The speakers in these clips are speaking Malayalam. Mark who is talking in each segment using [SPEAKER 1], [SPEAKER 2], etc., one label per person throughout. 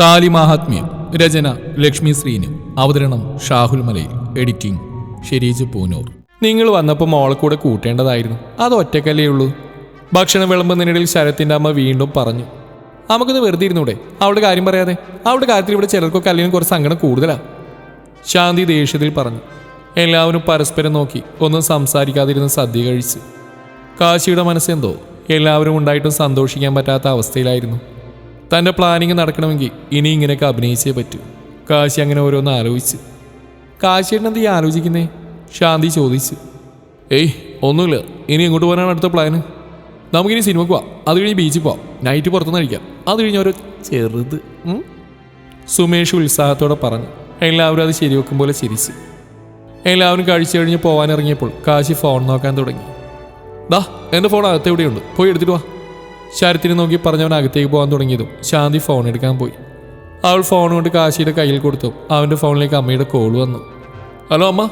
[SPEAKER 1] താലി മാഹാത്മ്യം രചന ലക്ഷ്മി ശ്രീനു അവതരണം ഷാഹുൽ മലയിൽ എഡിറ്റിംഗ് ഷെരീജ് പൂനൂർ. നിങ്ങൾ വന്നപ്പോൾ മോളെ കൂടെ കൂട്ടേണ്ടതായിരുന്നു. അത് ഒറ്റക്കല്ലേ ഉള്ളൂ. ഭക്ഷണം വിളമ്പുന്നതിനിടയിൽ ശരത്തിന്റെ അമ്മ വീണ്ടും പറഞ്ഞു നമുക്കൊന്ന് വെറുതെ ഇരുന്നൂടെ? അവളുടെ കാര്യം പറയാതെ? അവളുടെ കാര്യത്തിൽ ഇവിടെ ചിലർക്കൊക്കെ അല്ലെങ്കിൽ കുറച്ച് സങ്കടം കൂടുതലാണ് ശാന്തി ദേഷ്യത്തിൽ പറഞ്ഞു എല്ലാവരും പരസ്പരം നോക്കി ഒന്നും സംസാരിക്കാതിരുന്ന് സദ്യ കഴിച്ചു. കാശിയുടെ മനസ്സെന്തോ? എല്ലാവരും ഉണ്ടായിട്ടും സന്തോഷിക്കാൻ പറ്റാത്ത അവസ്ഥയിലായിരുന്നു. തന്റെ പ്ലാനിങ് നടക്കണമെങ്കിൽ ഇനി ഇങ്ങനെയൊക്കെ അഭിനയിച്ചേ പറ്റൂ. കാശി അങ്ങനെ ഓരോന്ന് ആലോചിച്ച്. കാശിയേട്ടൻ എന്ത് ആലോചിക്കുന്നേ? ശാന്തി ചോദിച്ചു. ഏയ് ഒന്നുമില്ല. ഇനി എങ്ങോട്ട് പോകാനാണ് അടുത്ത പ്ലാന് നമുക്കിനി സിനിമക്ക് പോവാം. അത് കഴിഞ്ഞ് ബീച്ചിൽ പോവാം. നൈറ്റ് പുറത്തുനിന്ന് കഴിക്കാം. അത് കഴിഞ്ഞ് ഓരോ ചെറുത് സുമേഷ് ഉത്സാഹത്തോടെ പറഞ്ഞു. എല്ലാവരും അത് ശരിവെക്കും പോലെ ചിരിച്ചു. എല്ലാവരും കഴിച്ചു കഴിഞ്ഞ് പോകാനിറങ്ങിയപ്പോൾ കാശി ഫോൺ നോക്കാൻ തുടങ്ങി. ദാ എന്റെ ഫോൺ അകത്തെവിടെയുണ്ട് പോയി എടുത്തിട്ട് വാ. ശരത്തിനെ നോക്കി പറഞ്ഞവൻ അകത്തേക്ക് പോകാൻ തുടങ്ങിയതും ശാന്തി ഫോൺ എടുക്കാൻ പോയി. അവൾ ഫോൺ കൊണ്ട് കാശിയുടെ കയ്യിൽ കൊടുത്തു. അവന്റെ ഫോണിലേക്ക് അമ്മയുടെ കോൾ വന്നു. ഹലോ അമ്മ.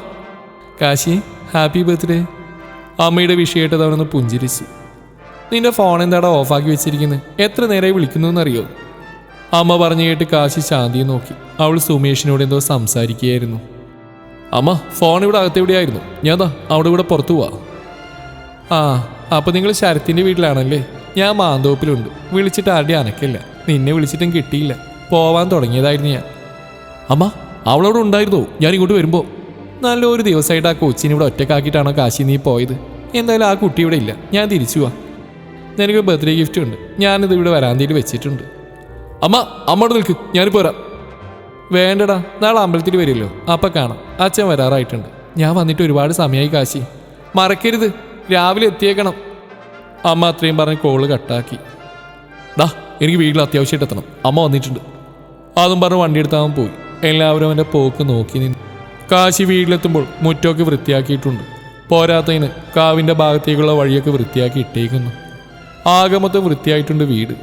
[SPEAKER 1] കാശി ഹാപ്പി ബർത്ത്ഡേ അമ്മയുടെ വിഷയമായിട്ട് അവനൊന്ന് പുഞ്ചിരിച്ചു. നിന്റെ ഫോൺ എന്താടാ ഓഫാക്കി വെച്ചിരിക്കുന്നത് എത്ര നേരമായി വിളിക്കുന്നു എന്നറിയോ അമ്മ പറഞ്ഞു കേട്ട് കാശി ശാന്തിയെ നോക്കി. അവൾ സുമേഷിനോട് എന്തോ സംസാരിക്കുകയായിരുന്നു. അമ്മ ഫോൺ ഇവിടെ അകത്തെവിടെയായിരുന്നു ഞാൻ ദാ അവിടെ ഇവിടെ പുറത്തു പോവാ. ആ അപ്പോൾ നിങ്ങൾ ശരത്തിന്റെ വീട്ടിലാണല്ലേ? ഞാൻ മാന്തോപ്പിലുണ്ട്. വിളിച്ചിട്ട് ആരുടെ അനക്കില്ല. നിന്നെ വിളിച്ചിട്ടും കിട്ടിയില്ല. പോവാൻ തുടങ്ങിയതായിരുന്നു ഞാൻ. അമ്മ അവളവിടെ ഉണ്ടായിരുന്നോ? ഞാൻ ഇങ്ങോട്ട് വരുമ്പോ. നല്ലൊരു ദിവസമായിട്ട് ആ കൊച്ചിനെ ഇവിടെ ഒറ്റക്കാക്കിയിട്ടാണോ കാശി നീ പോയത്? എന്തായാലും ആ കുട്ടി ഇവിടെ ഇല്ല. ഞാൻ തിരിച്ചു വാ. നിനക്ക് ബർത്ത്ഡേ ഗിഫ്റ്റ് ഉണ്ട്. ഞാനിത് ഇവിടെ വരാന്തയിൽ വെച്ചിട്ടുണ്ട്. അമ്മ അമ്മോട് നിൽക്ക്. ഞാനിപ്പോ വരാം. വേണ്ടടാ നാളെ അമ്പലത്തിൽ വരില്ലോ. അപ്പം കാണാം. അച്ഛൻ വരാറായിട്ടുണ്ട്. ഞാൻ വന്നിട്ട് ഒരുപാട് സമയമായി കാശി. മറക്കരുത്. രാവിലെ എത്തിയേക്കണം. അമ്മ അത്രയും പറഞ്ഞ് കോൾ കട്ടാക്കി. ദാ എനിക്ക് വീട്ടിൽ അത്യാവശ്യമായിട്ട് എത്തണം. അമ്മ വന്നിട്ടുണ്ട്. അതും പറഞ്ഞ് വണ്ടി എടുത്താൻ പോയി. എല്ലാവരും അവന്റെ പോക്ക് നോക്കി നിന്നു. കാശി വീട്ടിലെത്തുമ്പോൾ മുറ്റമൊക്കെ വൃത്തിയാക്കിയിട്ടുണ്ട്. പോരാത്തതിന് കാവിന്റെ ഭാഗത്തേക്കുള്ള വഴിയൊക്കെ വൃത്തിയാക്കി ഇട്ടേക്കുന്നു. ആകെ വൃത്തിയായിട്ടുണ്ട് വീട്.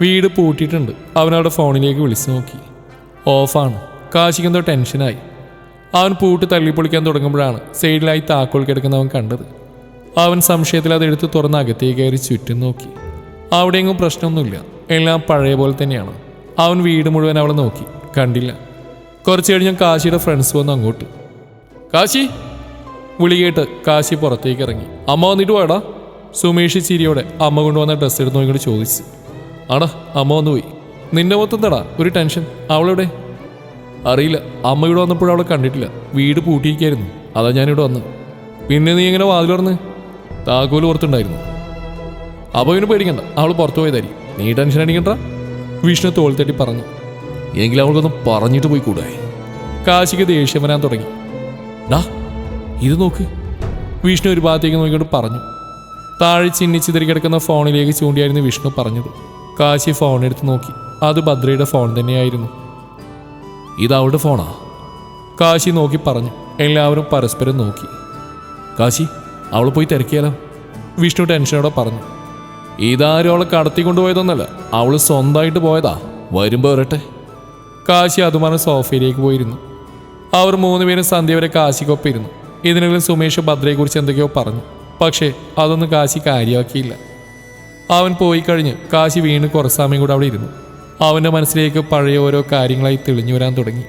[SPEAKER 1] വീട് പൂട്ടിയിട്ടുണ്ട്. അവനവിടെ ഫോണിലേക്ക് വിളിച്ചു നോക്കി. ഓഫാണ്. കാശിക്ക് എന്തോ ടെൻഷനായി. അവൻ പൂട്ട് തള്ളിപ്പൊളിക്കാൻ തുടങ്ങുമ്പോഴാണ് സൈഡിലായി താക്കോൽ കിടക്കുന്നവൻ കണ്ടത്. അവൻ സംശയത്തിൽ അത് എടുത്ത് തുറന്ന് അകത്തേക്ക് കയറി ചുറ്റും നോക്കി. അവിടെയെങ്ങും പ്രശ്നമൊന്നുമില്ല. എല്ലാം പഴയ പോലെ തന്നെയാണ്. അവൻ വീട് മുഴുവൻ അവളെ നോക്കി. കണ്ടില്ല. കുറച്ച് കഴിഞ്ഞ് കാശിയുടെ ഫ്രണ്ട്സ് വന്നു അങ്ങോട്ട്. കാശി! വിളി കേട്ട് കാശി പുറത്തേക്ക് ഇറങ്ങി. അമ്മ വന്നിട്ട് പോയടാ സുമേഷ് ചിരിയോടെ അമ്മ കൊണ്ടുവന്ന ഡ്രസ്സ് എടുത്ത് നോക്കിയിട്ട് ചോദിച്ചു. ആടാ അമ്മ വന്നു പോയി. നിന്റെ മൊത്തം തടാ ഒരു ടെൻഷൻ. അവളെവിടെ? അറിയില്ല. അമ്മ ഇവിടെ വന്നപ്പോഴും അവളെ കണ്ടിട്ടില്ല. വീട് പൂട്ടിയിരിക്കായിരുന്നു. അതാ ഞാനിവിടെ വന്ന്. പിന്നെ നീ എങ്ങനെ വാതിൽ തുറന്ന് ഓർത്തുണ്ടായിരുന്നു അപ്പോൾ ഇവന് പേടിക്കണ്ട. അവൾ പുറത്തു പോയതായിരിക്കും. നീ ടെൻഷൻ അടിക്കണ്ട. വിഷ്ണു തോൾ തട്ടി പറഞ്ഞു. എങ്കിലും അവൾക്കൊന്ന് പറഞ്ഞിട്ട് പോയി കൂടായി കാശിക്ക് ദേഷ്യം വരാൻ തുടങ്ങി. ഡാ ഇത് നോക്ക്. വിഷ്ണു ഒരു ഭാഗത്തേക്ക് നോക്കിക്കൊണ്ട് പറഞ്ഞു. താഴെ ചിന്നിച്ചിതറി കിടക്കുന്ന ഫോണിലേക്ക് ചൂണ്ടിയായിരുന്നു വിഷ്ണു പറഞ്ഞത്. കാശി ഫോൺ എടുത്ത് നോക്കി. അത് ഭദ്രയുടെ ഫോൺ തന്നെയായിരുന്നു. ഇത് അവളുടെ ഫോണാ? കാശി നോക്കി പറഞ്ഞു. എല്ലാവരും പരസ്പരം നോക്കി. കാശി അവൾ പോയി തിരക്കിയാലോ? വിഷ്ണു ടെൻഷനോടെ പറഞ്ഞു. ഇതാരും അവളെ കടത്തിക്കൊണ്ടുപോയതൊന്നല്ല അവൾ സ്വന്തമായിട്ട് പോയതാ. വരുമ്പോൾ വരട്ടെ. കാശി അതുമാണ് സോഫയിലേക്ക് പോയിരുന്നു. അവർ മൂന്നുപേരും സന്ധ്യ വരെ കാശിക്കൊപ്പം ഇരുന്നു. ഇതിനിടയിൽ സുമേഷ് ഭദ്രയെക്കുറിച്ച് എന്തൊക്കെയോ പറഞ്ഞു. പക്ഷേ അതൊന്നും കാശി കാര്യമാക്കിയില്ല. അവൻ പോയി കഴിഞ്ഞ് കാശി വീണ് കുറച്ച് സമയം കൂടെ അവിടെ ഇരുന്നു. അവന്റെ മനസ്സിലേക്ക് പഴയ ഓരോ കാര്യങ്ങളായി തെളിഞ്ഞു വരാൻ തുടങ്ങി.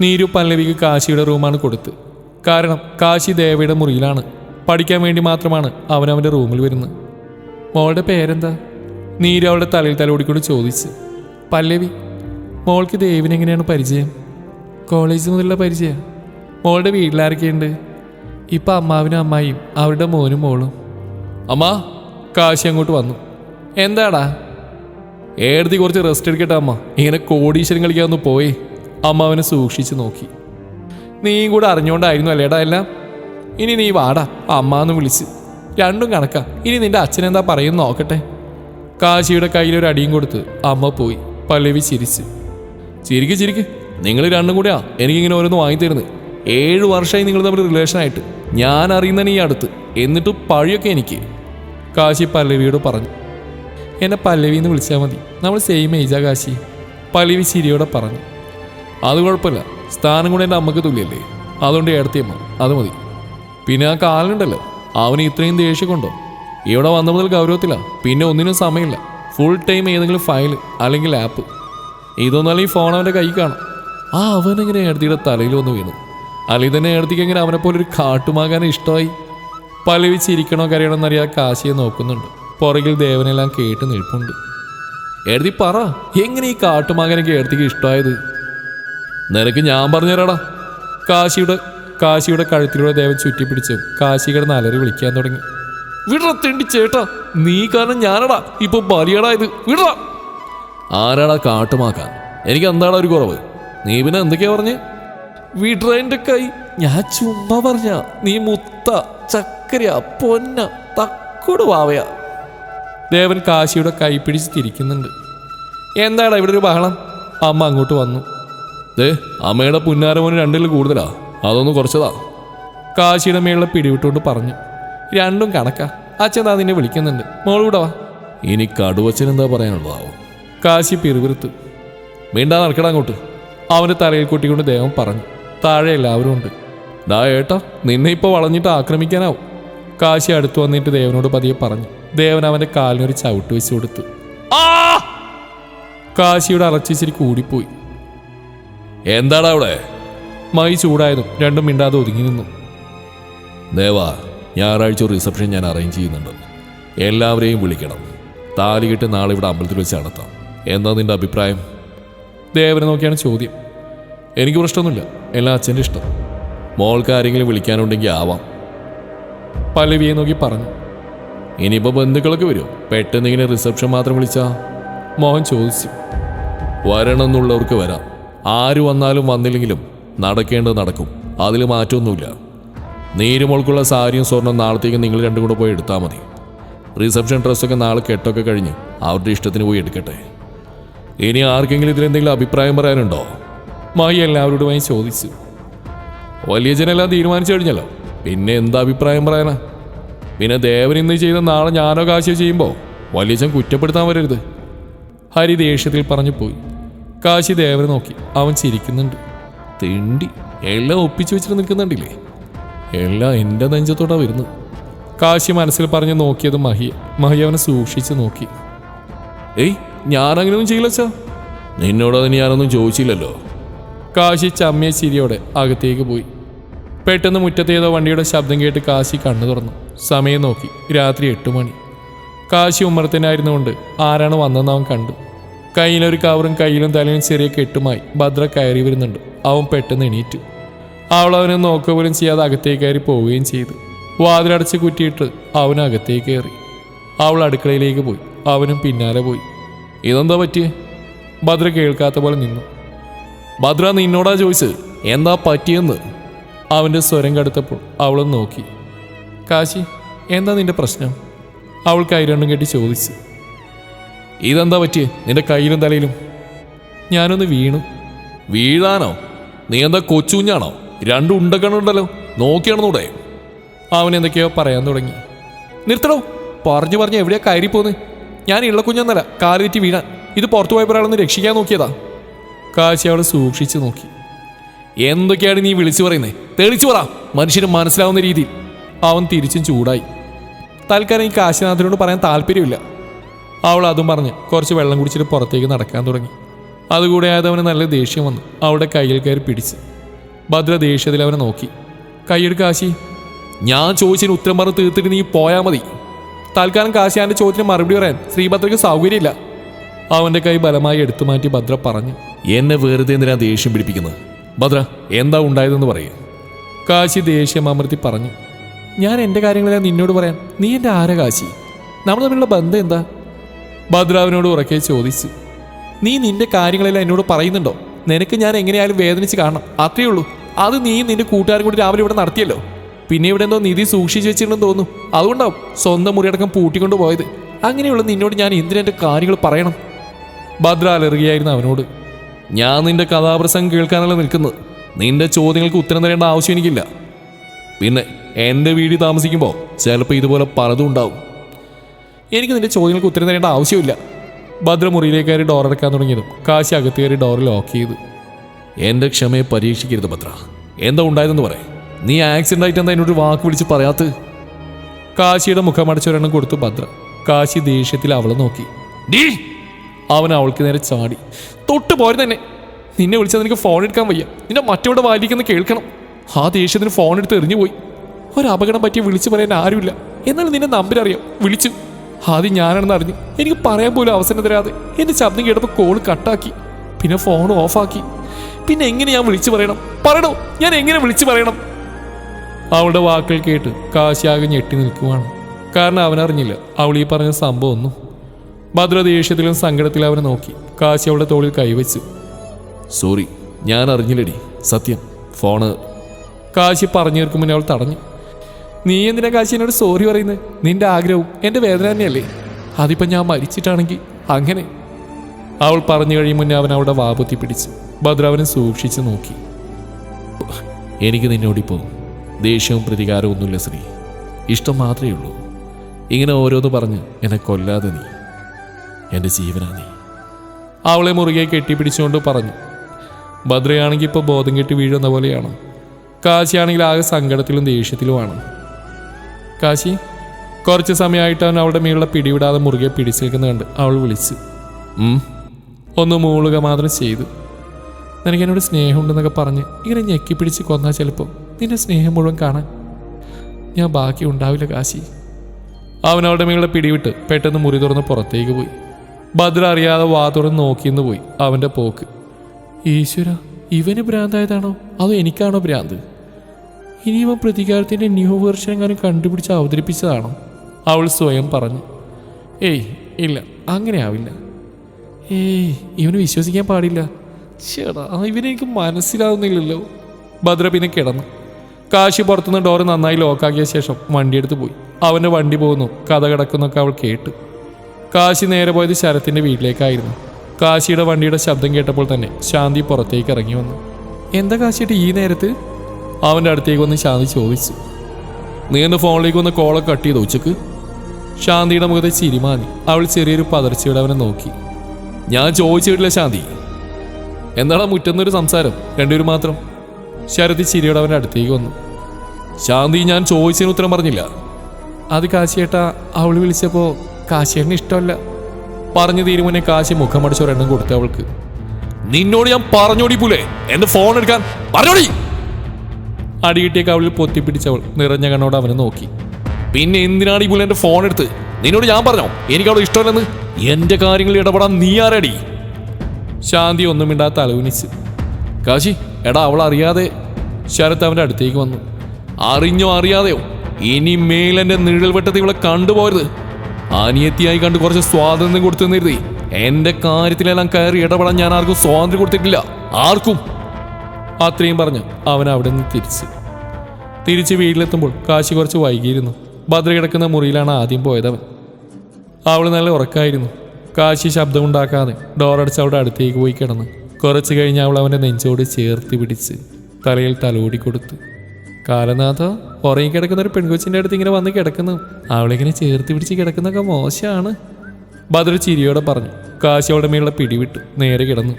[SPEAKER 1] നീരു പല്ലവിക്ക് കാശിയുടെ റൂമാണ് കൊടുത്ത്. കാരണം കാശി ദേവയുടെ മുറിയിലാണ്. പഠിക്കാൻ വേണ്ടി മാത്രമാണ് അവൻ അവന്റെ റൂമിൽ വരുന്നത്. മോളുടെ പേരെന്താ? നീരു അവളുടെ തലയിൽ തലോടിക്കൊണ്ട് ചോദിച്ച്. പല്ലവി മോൾക്ക് ദേവിനെ എങ്ങനെയാണ് പരിചയം? കോളേജ് മുതലുള്ള പരിചയം. മോളുടെ വീട്ടിലാരൊക്കെയുണ്ട്? ഇപ്പം അമ്മാവിനും അമ്മായിയും അവരുടെ മോനും മോളും. അമ്മാ കാശി അങ്ങോട്ട് വന്നു. എന്താടാ? ഏടത്തി കുറച്ച് റെസ്റ്റ് എടുക്കട്ടെ അമ്മ. ഇങ്ങനെ കോടീശ്വരം കളിക്കാന്ന് പോയി. അമ്മാവനെ സൂക്ഷിച്ച് നോക്കി. നീയും കൂടെ അറിഞ്ഞുകൊണ്ടായിരുന്നു അല്ലേടാ എല്ലാം. ഇനി നീ വാടാ അമ്മ എന്ന് വിളിച്ച്. രണ്ടും കണക്കാ. ഇനി നിന്റെ അച്ഛനെന്താ പറയുന്ന നോക്കട്ടെ. കാശിയുടെ ഒരു അടിയും കൊടുത്ത് അമ്മ പോയി പല്ലവി ചിരിച്ച്. ചിരിക്ക് ചിരിക്ക്. നിങ്ങൾ രണ്ടും കൂടെയാ. എനിക്കിങ്ങനെ ഓരോന്ന് വാങ്ങിത്തരുന്നത് ഏഴ് വർഷമായി നിങ്ങൾ തമ്മിൽ റിലേഷൻ ആയിട്ട് ഞാൻ അറിയുന്ന ഈ അടുത്ത്. എന്നിട്ട് പഴിയൊക്കെ എനിക്ക്. കാശി പല്ലവിയോട് പറഞ്ഞു. എന്നെ പല്ലവി എന്ന് വിളിച്ചാൽ മതി. നമ്മൾ സെയിം ഏജാ കാശി. പല്ലവി ചിരിയോടെ പറഞ്ഞു. അത് കുഴപ്പമില്ല. സ്ഥാനം കൂടെ എന്റെ അമ്മയ്ക്ക് തുല്യല്ലേ. അതുകൊണ്ട് ഏടത്തിയമ്മ അത് മതി. പിന്നെ ആ കാലുണ്ടല്ലോ. അവന് ഇത്രയും ദേഷ്യം കൊണ്ടോ ഇവിടെ വന്ന മുതൽ ഗൗരവത്തില്ല പിന്നെ ഒന്നിനും സമയമില്ല. ഫുൾ ടൈം ഏതെങ്കിലും ഫയൽ അല്ലെങ്കിൽ ആപ്പ് ഇതൊന്നല്ല ഈ ഫോൺ അവന്റെ കൈ കാണും. ആ അവനെങ്ങനെ ഏടത്തിയുടെ തലയിൽ വന്ന് വീണു? അല്ലെങ്കിൽ തന്നെ ഏടത്തിക്ക് എങ്ങനെ അവനെ ഒരു കാട്ടുമാകാൻ ഇഷ്ടമായി? പലവി ചിരിക്കണോ കരയണോ എന്നറിയാ കാശിയെ നോക്കുന്നുണ്ട്. പുറകിൽ ദേവനെല്ലാം കേട്ട് നിൽപ്പുണ്ട്. എഴുതി പറ എങ്ങനെ ഈ കാട്ടുമാകാനൊക്കെ ഏടത്തിക്ക് ഇഷ്ടമായത്? നിനക്ക് ഞാൻ പറഞ്ഞുതരാടാ. കാശിയുടെ കാശിയുടെ കഴുത്തിലൂടെ ദേവൻ ചുറ്റിപ്പിടിച്ച് കാശി കിടന്ന് വിളിക്കാൻ തുടങ്ങി. വിടറ തെണ്ടി ചേട്ടാ നീ കാരണം ഞാനടാ ഇപ്പൊ ബലിയടായത് വിടറ. ആരാടാ കാട്ടുമാക്കാൻ? എനിക്ക് എന്താടാ ഒരു കുറവ്? നീ പിന്നെ എന്തൊക്കെയാ പറഞ്ഞ്? വിടറ കൈ. ഞാൻ ചുമ്മാ പറഞ്ഞ നീ മുത്ത ചക്കര പൊന്ന തക്കോട് വാവയാ. ദേവൻ കാശിയുടെ കൈ പിടിച്ച് തിരിക്കുന്നുണ്ട്. എന്താടാ ഇവിടെ ഒരു ബഹളം? അമ്മ അങ്ങോട്ട് വന്നു. ദേ അമ്മയുടെ പുന്നാരമോന് രണ്ടിൽ കൂടുതലാ. അതൊന്ന് കുറച്ചതാ. കാശിയുടെ മേളിലെ പിടിവിട്ടുകൊണ്ട് പറഞ്ഞു രണ്ടും കണക്കാ. അച്ഛൻ താ നിന്നെ വിളിക്കുന്നുണ്ട്. മോളൂടെ വാ. ഇനി കടുവച്ചൻ എന്താ പറയാനുള്ളതാവും കാശി പിറുപിറുത്തു. വീണ്ടാ നടക്കടാ അങ്ങോട്ട്. അവന്റെ തലയിൽ കൂട്ടിക്കൊണ്ട് ദേവൻ പറഞ്ഞു താഴെ എല്ലാവരും ഉണ്ട്. ദാ ഏട്ടാ നിന്നെ ഇപ്പോൾ വളഞ്ഞിട്ട് ആക്രമിക്കാനാവും. കാശി അടുത്ത് വന്നിട്ട് ദേവനോട് പതിയെ പറഞ്ഞു ദേവൻ അവന്റെ കാലിനൊരു ചവിട്ട് വെച്ച് കൊടുത്തു. ആ! കാശിയുടെ അറച്ചിച്ചിരി കൂടിപ്പോയി. എന്താടാ അവിടെ? മൈ ചൂടായതും രണ്ടും മിണ്ടാതെ ഒതുങ്ങി നിന്നു. ദേവാ ഞായറാഴ്ച ഒരു റിസപ്ഷൻ ഞാൻ അറേഞ്ച് ചെയ്യുന്നുണ്ട്. എല്ലാവരെയും വിളിക്കണം. താലി കെട്ട് നാളെ ഇവിടെ അമ്പലത്തിൽ വെച്ച് നടത്താം. എന്താ നിന്റെ അഭിപ്രായം? ദേവനെ നോക്കിയാണ് ചോദ്യം. എനിക്ക് പ്രശ്നമൊന്നുമില്ല. എല്ലാം അച്ഛന്റെ ഇഷ്ടം. മോൾക്ക് ആരെങ്കിലും വിളിക്കാനുണ്ടെങ്കിൽ ആവാം. പല്ലവിയെ നോക്കി പറഞ്ഞു. ഇനിയിപ്പോൾ ബന്ധുക്കളൊക്കെ വരും പെട്ടെന്ന് ഇങ്ങനെ റിസപ്ഷൻ മാത്രം വിളിച്ചാ? മോഹൻ ചോദിച്ചു. വരണമെന്നുള്ളവർക്ക് വരാം. ആര് വന്നാലും വന്നില്ലെങ്കിലും നടക്കേണ്ടത് നടക്കും. അതിൽ മാറ്റമൊന്നുമില്ല. നീരുമോൾക്കുള്ള സാരിയും സ്വർണം നാളത്തേക്ക് നിങ്ങൾ രണ്ടും കൂടെ പോയി എടുത്താൽ മതി. റിസപ്ഷൻ ഡ്രസ്സൊക്കെ നാളെ കെട്ടൊക്കെ കഴിഞ്ഞ് അവരുടെ ഇഷ്ടത്തിന് പോയി എടുക്കട്ടെ. ഇനി ആർക്കെങ്കിലും ഇതിലെന്തെങ്കിലും അഭിപ്രായം പറയാനുണ്ടോ? മായി എല്ലാവരോടുമായി ചോദിച്ചു. വലിയ ജനെല്ലാം തീരുമാനിച്ചു കഴിഞ്ഞല്ലോ. പിന്നെ എന്താ അഭിപ്രായം പറയാനാ? പിന്നെ ദേവൻ ഇന്ന് ചെയ്ത നാളെ ഞാനോ കാശിയോ ചെയ്യുമ്പോൾ വലിയച്ഛൻ കുറ്റപ്പെടുത്താൻ വരരുത്. ഹരി ദേഷ്യത്തിൽ പറഞ്ഞു പോയി. കാശി ദേവനെ നോക്കി. അവൻ ചിരിക്കുന്നുണ്ട്. തിണ്ടി. എല്ലാം ഒപ്പിച്ചു വെച്ചിട്ട് നിൽക്കുന്നുണ്ടില്ലേ? എല്ലാം എന്റെ നെഞ്ചത്തോടാ വരുന്നത്. കാശി മനസ്സിൽ പറഞ്ഞ് നോക്കിയത് മഹിയ മഹി അവനെ സൂക്ഷിച്ച് നോക്കി. ഏയ് ഞാനങ്ങനെയൊന്നും ചെയ്യില്ല അച്ഛാ. നിന്നോട് അതിന് ഞാനൊന്നും ചോദിച്ചില്ലല്ലോ. കാശി ചമ്മിയ ചിരിയോടെ അകത്തേക്ക് പോയി. പെട്ടെന്ന് മുറ്റത്തേതോ വണ്ടിയുടെ ശബ്ദം കേട്ട് കാശി കണ്ണു തുറന്നു. സമയം നോക്കി. രാത്രി എട്ട് മണി. കാശി ഉമ്മറത്തിനായിരുന്നുകൊണ്ട് ആരാണ് വന്നതെന്ന് അവൻ കണ്ടു. കയ്യിലൊരു കവറും കയ്യിലും തലയിലും ചെറിയ കെട്ടുമായി ഭദ്ര കയറി വരുന്നുണ്ട്. അവൻ പെട്ടെന്ന് എണീറ്റു. അവൾ അവനെ നോക്കുക പോലും ചെയ്യാതെ അകത്തേക്ക് കയറി പോവുകയും ചെയ്തു. വാതിലടച്ച് കുറ്റിയിട്ട് അവൻ അകത്തേക്ക് കയറി. അവൾ അടുക്കളയിലേക്ക് പോയി. അവനും പിന്നാലെ പോയി. ഇതെന്താ പറ്റിയേ? ഭദ്ര കേൾക്കാത്ത പോലെ നിന്നു. ഭദ്ര നിന്നോടാ ചോദിച്ചത്. എന്താ പറ്റിയെന്ന്? അവന്റെ സ്വരം കടുത്തപ്പോൾ അവളും നോക്കി. കാശി എന്താ നിന്റെ പ്രശ്നം? അവൾ കൈ രണ്ടും കെട്ടി ചോദിച്ചു. ഇതെന്താ പറ്റിയേ? നിന്റെ കയ്യിലും തലയിലും? ഞാനൊന്ന് വീണു. വീഴാനോ? നീ എന്താ കൊച്ചുഞ്ഞാണോ രണ്ടും ഉണ്ടക്കണുണ്ടല്ലോ നോക്കിയാണെന്നൂടെ. അവൻ എന്തൊക്കെയോ പറയാൻ തുടങ്ങി. നിർത്തണോ പറഞ്ഞു പറഞ്ഞ് എവിടെയാ കയറി പോന്ന് ഞാൻ ഇള്ള കുഞ്ഞൊന്നല്ല കാൽ തെറ്റി ഇത് പുറത്തു പോയപ്പോൾ ഒരാളൊന്ന് രക്ഷിക്കാൻ നോക്കിയതാ. കാശി അവൾ സൂക്ഷിച്ചു നോക്കി. എന്തൊക്കെയാണ് നീ വിളിച്ചു പറയുന്നത് തെളിച്ചു പറ. മനുഷ്യന് മനസ്സിലാവുന്ന രീതിയിൽ അവൻ തിരിച്ചും ചൂടായി. തൽക്കാലം ഈ കാശിനാഥനോട് പറയാൻ താല്പര്യമില്ല. അവൾ അതും പറഞ്ഞ് കുറച്ച് വെള്ളം കുടിച്ചിട്ട് പുറത്തേക്ക് നടക്കാൻ തുടങ്ങി. അതുകൂടെ ആയത് അവന് നല്ല ദേഷ്യം വന്നു. അവിടെ കയ്യിൽ കയറി പിടിച്ച്. ഭദ്ര ദേഷ്യത്തിൽ അവനെ നോക്കി. കൈയെടുക്ക കാശി ഞാൻ ചോദിച്ചതിന് ഉത്തരം പറഞ്ഞ് തീർത്തിട്ട് നീ പോയാൽ മതി. തൽക്കാലം കാശി അവന്റെ ചോദ്യത്തിന് മറുപടി പറയാൻ ശ്രീഭദ്രയ്ക്ക് സൗകര്യമില്ല. അവന്റെ കൈ ബലമായി എടുത്തു മാറ്റി ഭദ്ര പറഞ്ഞു. എന്നെ വെറുതെ എന്തിനാ ദേഷ്യം പിടിപ്പിക്കുന്നത്? ഭദ്ര എന്താ ഉണ്ടായതെന്ന് പറയൂ. കാശി ദേഷ്യം അമർത്തി പറഞ്ഞു. ഞാൻ എന്റെ കാര്യങ്ങളെല്ലാം നിന്നോട് പറയാൻ നീ എന്റെ ആരാ കാശി? നമ്മൾ തമ്മിലുള്ള ബന്ധം എന്താ? ഭദ്രാവിനോട് ഉറക്കെ ചോദിച്ചു. നീ നിന്റെ കാര്യങ്ങളെല്ലാം എന്നോട് പറയുന്നുണ്ടോ? നിനക്ക് ഞാൻ എങ്ങനെയായാലും വേദനിച്ച് കാണണം. അത്രയേ ഉള്ളൂ. അത് നീ നിന്റെ കൂട്ടുകാരും കൂടി രാവിലെ ഇവിടെ നടത്തിയല്ലോ. പിന്നെ ഇവിടെ എന്തോ നിധി സൂക്ഷിച്ചു വെച്ചിട്ടുണ്ടെന്ന് തോന്നുന്നു. അതുകൊണ്ടാവും സ്വന്തം മുറിയടക്കം പൂട്ടിക്കൊണ്ട് പോയത്. അങ്ങനെയുള്ള നിന്നോട് ഞാൻ എന്തിനെ കാര്യങ്ങൾ പറയണം? ഭദ്ര അലറുകയായിരുന്നു അവനോട്. ഞാൻ നിന്റെ കഥാപ്രസംഗം കേൾക്കാനല്ല നിൽക്കുന്നത്. നിന്റെ ചോദ്യങ്ങൾക്ക് ഉത്തരം തരേണ്ട ആവശ്യം എനിക്കില്ല. പിന്നെ എന്റെ വീട് താമസിക്കുമ്പോൾ ചിലപ്പോൾ ഇതുപോലെ പലതും ഉണ്ടാവും. എനിക്ക് നിന്റെ ചോദ്യങ്ങൾക്ക് ഉത്തരം തരേണ്ട ആവശ്യമില്ല. ഭദ്ര മുറിയിലേക്ക് കയറി ഡോർ അടക്കാൻ തുടങ്ങിയതും. കാശി അകത്ത് കയറി ഡോർ ലോക്ക് ചെയ്തു. എന്റെ ക്ഷമയെ പരീക്ഷിക്കരുത് ഭദ്ര. എന്താ ഉണ്ടായതെന്ന് പറ നീ ആക്സിഡന്റ് ആയിട്ട് എന്താ എന്നോട് വാക്ക് വിളിച്ച് പറയാത്ത? കാശിയുടെ മുഖം മുഖമടച്ചൊരെണ്ണം കൊടുത്തു ഭദ്ര. കാശി ദേഷ്യത്തിൽ അവളെ നോക്കി. ഡീ! അവൻ അവൾക്ക് നേരെ ചാടി. തൊട്ട് പോരെ തന്നെ നിന്നെ വിളിച്ചാൽ നിനക്ക് ഫോൺ എടുക്കാൻ വയ്യ. നിന്റെ മറ്റവിടെ വായിക്കുന്ന കേൾക്കണം. ആ ദേഷ്യത്തിന് ഫോൺ എടുത്ത് എറിഞ്ഞു പോയി ഒരു അപകടം പറ്റി വിളിച്ചു പറയാൻ ആരുമില്ല. എന്നാൽ നിന്റെ നമ്പർ അറിയാം വിളിച്ചു. ആദ്യം ഞാനാണെന്ന് അറിഞ്ഞു എനിക്ക് പറയാൻ പോലും അവസരം തരാതെ എന്റെ ശബ്ദം കേട്ടപ്പോൾ കോൾ കട്ടാക്കി പിന്നെ ഫോൺ ഓഫാക്കി പിന്നെ എങ്ങനെ ഞാൻ വിളിച്ചു പറയണം? പറയണോ? ഞാൻ എങ്ങനെ വിളിച്ചു പറയണം? അവളുടെ വാക്കുകൾ കേട്ട് കാശിയാകെ ഞെട്ടി നിൽക്കുവാണ്. കാരണം അവനറിഞ്ഞില്ല അവൾ ഈ പറഞ്ഞ സംഭവം ഒന്നും. ഭദ്ര ദേഷ്യത്തിലും സങ്കടത്തിലും അവനെ നോക്കി. കാശി അവളുടെ തോളിൽ കൈവച്ചു. സോറി ഞാൻ അറിഞ്ഞില്ലടി. സത്യം ഫോണ് കാശി പറഞ്ഞു തീർക്കും മുന്നേ അവൾ തടഞ്ഞു. നീ എന്തിനാ കാശി എന്നോട് സോറി പറയുന്നത് നിന്റെ ആഗ്രഹവും എന്റെ വേദന തന്നെയല്ലേ? അതിപ്പോൾ ഞാൻ മരിച്ചിട്ടാണെങ്കിൽ അങ്ങനെ. അവൾ പറഞ്ഞു കഴിയും മുന്നേ അവൻ അവിടെ വാപത്തി പിടിച്ചു. ഭദ്രാവനെ സൂക്ഷിച്ച് നോക്കി. എനിക്ക് നിന്നോടിപ്പോൾ ദേഷ്യവും പ്രതികാരവും ഒന്നുമില്ല ശ്രീ. ഇഷ്ടം മാത്രമേ ഉള്ളൂ. ഇങ്ങനെ ഓരോന്ന് പറഞ്ഞ് എന്നെ കൊല്ലാതെ നീ. എന്റെ ജീവനാ നീ. അവളെ മുറുകെ കെട്ടിപ്പിടിച്ചുകൊണ്ട് പറഞ്ഞു. ഭദ്രയാണെങ്കിൽ ഇപ്പോൾ ബോധം കെട്ടി വീഴുന്ന പോലെയാണ്. കാശിയാണെങ്കിൽ ആകെ സങ്കടത്തിലും ദേഷ്യത്തിലുമാണ്. കാശി. കുറച്ച് സമയമായിട്ട് അവളുടെ മേലുള്ള പിടിവിടാതെ മുറുകെ പിടിച്ചു കണ്ട് അവൾ വിളിച്ചു. ഒന്ന് മൂളുക മാത്രം ചെയ്തു. നിനക്ക് എന്നോട് സ്നേഹമുണ്ടെന്നൊക്കെ പറഞ്ഞ് ഇങ്ങനെ ഞെക്കി പിടിച്ച് കൊന്നാൽ ചിലപ്പോൾ നിന്റെ സ്നേഹം മുഴുവൻ കാണാൻ ഞാൻ ബാക്കി ഉണ്ടാവില്ല കാശി. അവൻ അവളുടെ മേലുള്ള പിടിവിട്ട് പെട്ടെന്ന് മുറി തുറന്ന് പുറത്തേക്ക് പോയി. ഭദ്ര അറിയാതെ വാ തുറന്ന് നോക്കിയെന്ന് പോയി അവന്റെ പോക്ക്. ഈശ്വര ഇവന് ഭ്രാന്തായതാണോ? അതോ എനിക്കാണോ ഭ്രാന്ത്? ഇനി ഇവൻ പ്രതികാരത്തിന്റെ ന്യൂ വേർഷൻ എങ്ങാനും കണ്ടുപിടിച്ച് അവതരിപ്പിച്ചതാണോ? അവൾ സ്വയം പറഞ്ഞു. ഏയ് ഇല്ല അങ്ങനെ ആവില്ല. ഏയ് ഇവന് വിശ്വസിക്കാൻ പാടില്ല. ചേടാ ഇവനെനിക്ക് മനസ്സിലാവുന്നില്ലല്ലോ. ഭദ്ര പിന്നെ കിടന്നു. കാശി പുറത്തുനിന്ന് ഡോറ് നന്നായി ലോക്കാക്കിയ ശേഷം വണ്ടിയെടുത്ത് പോയി. അവന്റെ വണ്ടി പോകുന്നു. കഥ കിടക്കുന്നൊക്കെ അവൾ കേട്ടു. കാശി നേരെ പോയത് ശരത്തിന്റെ വീട്ടിലേക്കായിരുന്നു. കാശിയുടെ വണ്ടിയുടെ ശബ്ദം കേട്ടപ്പോൾ തന്നെ ശാന്തി പുറത്തേക്ക് ഇറങ്ങി വന്നു. എന്താ കാശിയിട്ട് ഈ നേരത്ത്? അവന്റെ അടുത്തേക്ക് വന്ന് ശാന്തി ചോദിച്ചു. നീ എന്റെ ഫോണിലേക്ക് വന്ന് കോളൊക്കെ കട്ട് ചെയ്തോ ഉച്ചയ്ക്ക്? ശാന്തിയുടെ മുഖത്തെ ചിരിമാനി അവൾ ചെറിയൊരു പതർച്ചയോടെ അവനെ നോക്കി. ഞാൻ ചോദിച്ചിട്ടില്ല ശാന്തി. എന്താണ് മുറ്റുന്നൊരു സംസാരം? രണ്ടുപേരും മാത്രം. ശരതി ചിരിയോടെ അവന്റെ അടുത്തേക്ക് വന്നു. ശാന്തി ഞാൻ ചോദിച്ചതിന് ഉത്തരം പറഞ്ഞില്ല. അത് കാശിയേട്ട അവൾ വിളിച്ചപ്പോൾ കാശിയേട്ടന് ഇഷ്ടമല്ല. പറഞ്ഞു തീരുമുന്നേ കാശി മുഖം ഒരെണ്ണം കൊടുത്തു അവൾക്ക്. നിന്നോട് ഞാൻ പറഞ്ഞോടി പുലേ. എന്റെ ഫോൺ എടുക്കാൻ. പറഞ്ഞോടി. അടികിട്ടിയ കവളിൽ പൊത്തിപ്പിടിച്ചവൾ നിറഞ്ഞ കണ്ണോട് അവനെ നോക്കി. പിന്നെ എന്തിനാണ് ഈ പുള്ളി ഫോൺ എടുത്ത്? നിന്നോട് ഞാൻ പറഞ്ഞോ? എനിക്ക് അവളെ ഇഷ്ടമല്ലെന്ന്. എന്റെ കാര്യങ്ങളിൽ ഇടപെടാൻ നീ ആരടി? ശാന്തി ഒന്നും മിണ്ടാതെ തലകുനിച്ച് കാശി എടാ അവൾ അറിയാതെ ശരത്ത് അവന്റെ അടുത്തേക്ക് വന്നു. അറിഞ്ഞോ അറിയാതെയോ ഇനി മേലെന്റെ നിഴൽ വെട്ടത്തിൽ ഇവളെ കണ്ടുപോരുത് അനിയത്തിയായി കണ്ട് കുറച്ച് സ്വാതന്ത്ര്യം കൊടുത്തു നിരുതി എന്റെ കാര്യത്തിലെല്ലാം കയറി ഇടപെടാൻ ഞാൻ ആർക്കും സ്വാതന്ത്ര്യം കൊടുത്തിട്ടില്ല. ആർക്കും? അത്രയും പറഞ്ഞ് അവൻ അവിടെ നിന്ന് തിരിച്ച്. തിരിച്ച് വീട്ടിലെത്തുമ്പോൾ കാശി കുറച്ച് വൈകിയിരുന്നു. ഭദ്ര കിടക്കുന്ന മുറിയിലാണ് ആദ്യം പോയതവൻ അവൾ നല്ല ഉറക്കായിരുന്നു. കാശി ശബ്ദമുണ്ടാക്കാതെ ഡോറടിച്ച് അവളുടെ അടുത്തേക്ക് പോയി കിടന്ന്. കുറച്ച് കഴിഞ്ഞ് അവൾ അവന്റെ നെഞ്ചോട് ചേർത്ത് പിടിച്ച് തലയിൽ തലോടി കൊടുത്തു. കാലനാഥ ഉറങ്ങി കിടക്കുന്ന ഒരു പെൺകൊച്ചിന്റെ അടുത്ത് ഇങ്ങനെ വന്ന് കിടക്കുന്നു. അവളിങ്ങനെ ചേർത്ത് പിടിച്ച് കിടക്കുന്നൊക്കെ മോശമാണ്. ഭദ്ര ചിരിയോടെ പറഞ്ഞു. കാശി അവളുടെ മേലുള്ള പിടിവിട്ടു. നേരെ കിടന്നു.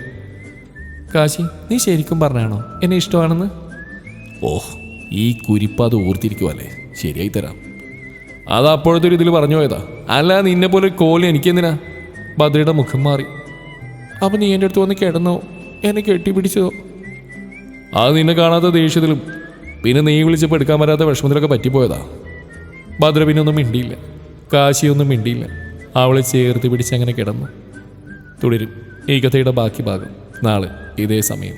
[SPEAKER 1] കാശി നീ ശരിക്കും പറഞ്ഞാണോ? എന്നെ ഇഷ്ടമാണെന്ന്? ഓഹ് ഈ കുരിപ്പ് അത് ഓർത്തിരിക്കുവല്ലേ? ശരിയായി തരാം. അത് അപ്പോഴത്തെ ഒരു ഇതിൽ പറഞ്ഞു പോയതാ. അല്ല നിന്നെ പോലെ ഒരു കോലി എനിക്കെന്തിനാ? ഭദ്രയുടെ മുഖം മാറി. അപ്പം നീ എന്റെ അടുത്ത് വന്ന് കിടന്നോ? എന്നെ കെട്ടിപ്പിടിച്ചോ? അത് നിന്നെ കാണാത്ത ദേഷ്യത്തിലും. പിന്നെ നീ വിളിച്ചപ്പോൾ എടുക്കാൻ പറ്റാത്ത വിഷമത്തിലൊക്കെ പറ്റിപ്പോയതാ. ഭദ്ര പിന്നെ ഒന്നും മിണ്ടിയില്ല. കാശിയൊന്നും മിണ്ടിയില്ല. അവളെ ചേർത്ത് പിടിച്ച് അങ്ങനെ കിടന്നു. തുടരും. ഈ കഥയുടെ ബാക്കി ഭാഗം. നാളെ ഇതേ സമയം.